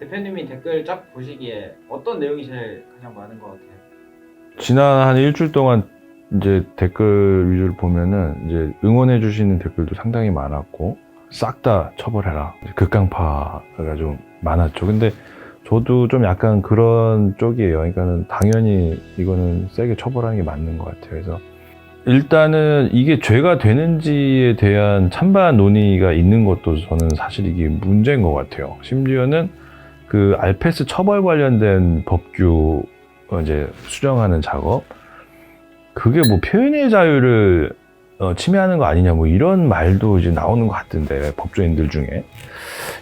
대표님이 댓글 쫙 보시기에 어떤 내용이 제일 가장 많은 것 같아요? 지난 한 일주일 동안 이제 댓글 위주로 보면은 이제 응원해 주시는 댓글도 상당히 많았고 싹 다 처벌해라 극강파가 좀 많았죠. 근데 저도 좀 약간 그런 쪽이에요. 그러니까는 당연히 이거는 세게 처벌하는 게 맞는 것 같아요. 그래서 일단은 이게 죄가 되는지에 대한 찬반 논의가 있는 것도 저는 사실 이게 문제인 것 같아요. 심지어는 그 알패스 처벌 관련된 법규 어, 이제 수정하는 작업 그게 뭐 표현의 자유를 어, 침해하는 거 아니냐 뭐 이런 말도 이제 나오는 것 같은데 법조인들 중에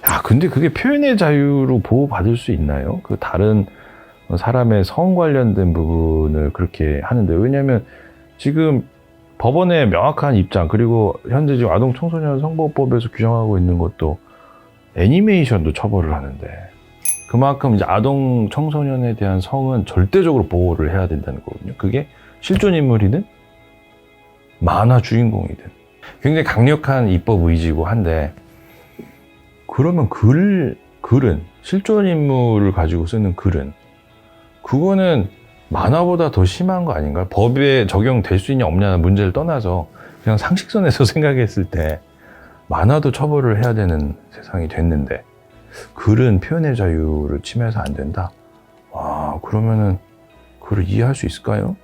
야 근데 그게 표현의 자유로 보호받을 수 있나요? 그 다른 사람의 성 관련된 부분을 그렇게 하는데 왜냐하면 지금 법원의 명확한 입장 그리고 현재 지금 아동 청소년 성보호법에서 규정하고 있는 것도 애니메이션도 처벌을 하는데 그만큼 이제 아동 청소년에 대한 성은 절대적으로 보호를 해야 된다는 거거든요. 그게 실존 인물이든 만화 주인공이든 굉장히 강력한 입법 의지고 한데 그러면 글 글은 실존 인물을 가지고 쓰는 글은 그거는 만화보다 더 심한 거 아닌가요? 법에 적용될 수 있냐 없냐는 문제를 떠나서 그냥 상식선에서 생각했을 때 만화도 처벌을 해야 되는 세상이 됐는데 글은 표현의 자유를 침해해서 안 된다. 와 그러면은 그걸 이해할 수 있을까요?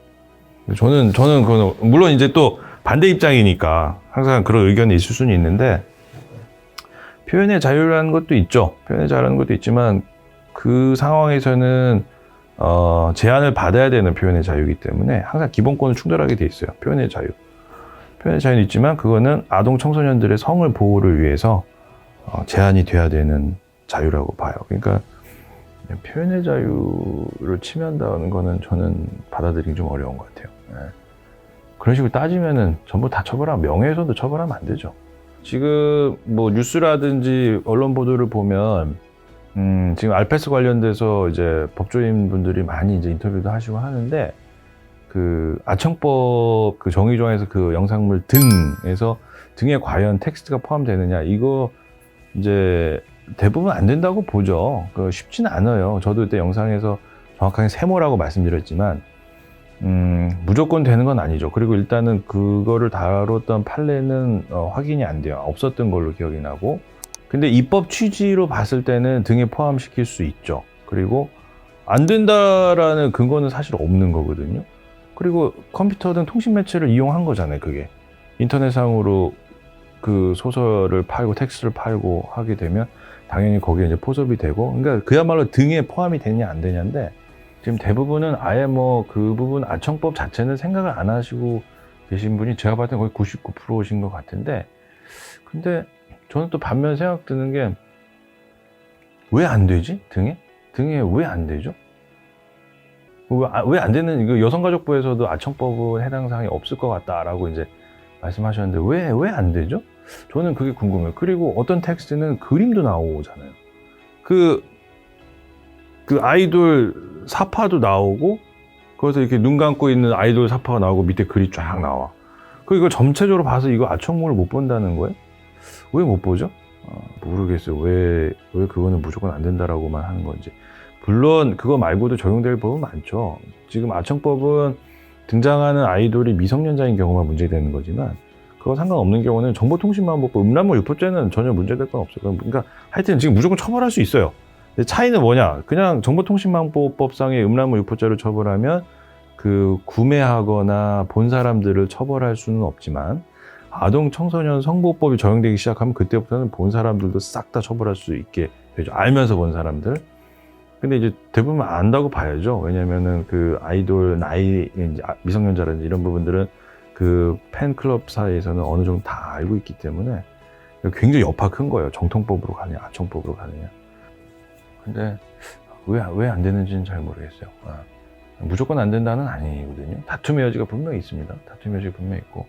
저는 저는 그 물론 이제 또 반대 입장이니까 항상 그런 의견이 있을 수는 있는데 표현의 자유라는 것도 있죠. 표현의 자유라는 것도 있지만 그 상황에서는 어, 제한을 받아야 되는 표현의 자유이기 때문에 항상 기본권을 충돌하게 돼 있어요. 표현의 자유. 표현의 자유는 있지만 그거는 아동 청소년들의 성을 보호를 위해서 어, 제한이 돼야 되는 자유라고 봐요. 그러니까 표현의 자유를 침해한다는 거는 저는 받아들이기 좀 어려운 것 같아요. 예. 그런 식으로 따지면은 전부 다 처벌하면 명예훼손도 처벌하면 안 되죠. 지금 뭐 뉴스라든지 언론 보도를 보면 음, 지금 알패스 관련돼서 이제 법조인 분들이 많이 이제 인터뷰도 하시고 하는데 그 아청법 그 정의조항에서 그 영상물 등에서 등에 과연 텍스트가 포함되느냐 이거 이제 대부분 안 된다고 보죠. 그 쉽지는 않아요. 저도 그때 영상에서 정확하게 세모라고 말씀드렸지만 음, 무조건 되는 건 아니죠. 그리고 일단은 그거를 다뤘던 판례는 어, 확인이 안 돼요. 없었던 걸로 기억이 나고. 근데 입법 취지로 봤을 때는 등에 포함시킬 수 있죠. 그리고 안 된다라는 근거는 사실 없는 거거든요. 그리고 컴퓨터든 통신 매체를 이용한 거잖아요, 그게. 인터넷상으로 그 소설을 팔고 텍스트를 팔고 하게 되면 당연히 거기에 이제 포섭이 되고, 그러니까 그야말로 등에 포함이 되냐 안 되냐인데 지금 대부분은 아예 뭐 그 부분 아청법 자체는 생각을 안 하시고 계신 분이 제가 봤을 때 거의 99%신 것 같은데, 근데 저는 또 반면 생각 드는 게 왜 안 되지? 등에? 등에 왜 안 되죠? 왜 안 되는, 여성가족부에서도 아청법은 해당 사항이 없을 것 같다라고 이제 말씀하셨는데 왜, 왜 안 되죠? 저는 그게 궁금해요. 그리고 어떤 텍스트는 그림도 나오잖아요. 그, 그 아이돌 사파도 나오고, 거기서 이렇게 눈 감고 있는 아이돌 사파가 나오고 밑에 글이 쫙 나와. 그 이거 전체적으로 봐서 이거 아청물을 못 본다는 거예요? 왜 못 보죠? 어, 모르겠어요. 왜, 왜 그거는 무조건 안 된다라고만 하는 건지. 물론 그거 말고도 적용될 법은 많죠. 지금 아청법은 등장하는 아이돌이 미성년자인 경우만 문제되는 거지만 그거 상관없는 경우는 정보통신망법법 음란물 유포죄는 전혀 문제될 건 없어요. 그러니까 하여튼 지금 무조건 처벌할 수 있어요. 차이는 뭐냐? 그냥 정보통신망법상의 음란물 유포죄를 처벌하면 그 구매하거나 본 사람들을 처벌할 수는 없지만 아동 청소년 성보호법이 적용되기 시작하면 그때부터는 본 사람들도 싹 다 처벌할 수 있게 되죠. 알면서 본 사람들. 근데 이제 대부분 안다고 봐야죠. 왜냐면은 그 아이돌 나이 아, 미성년자라든지 이런 부분들은 그 팬클럽 사이에서는 어느 정도 다 알고 있기 때문에 굉장히 여파 큰 거예요. 정통법으로 가느냐, 아청법으로 가느냐. 근데 왜 왜 안 되는지는 잘 모르겠어요. 아, 무조건 안 된다는 아니거든요. 다툼의 여지가 분명히 있습니다. 다툼의 여지가 분명히 있고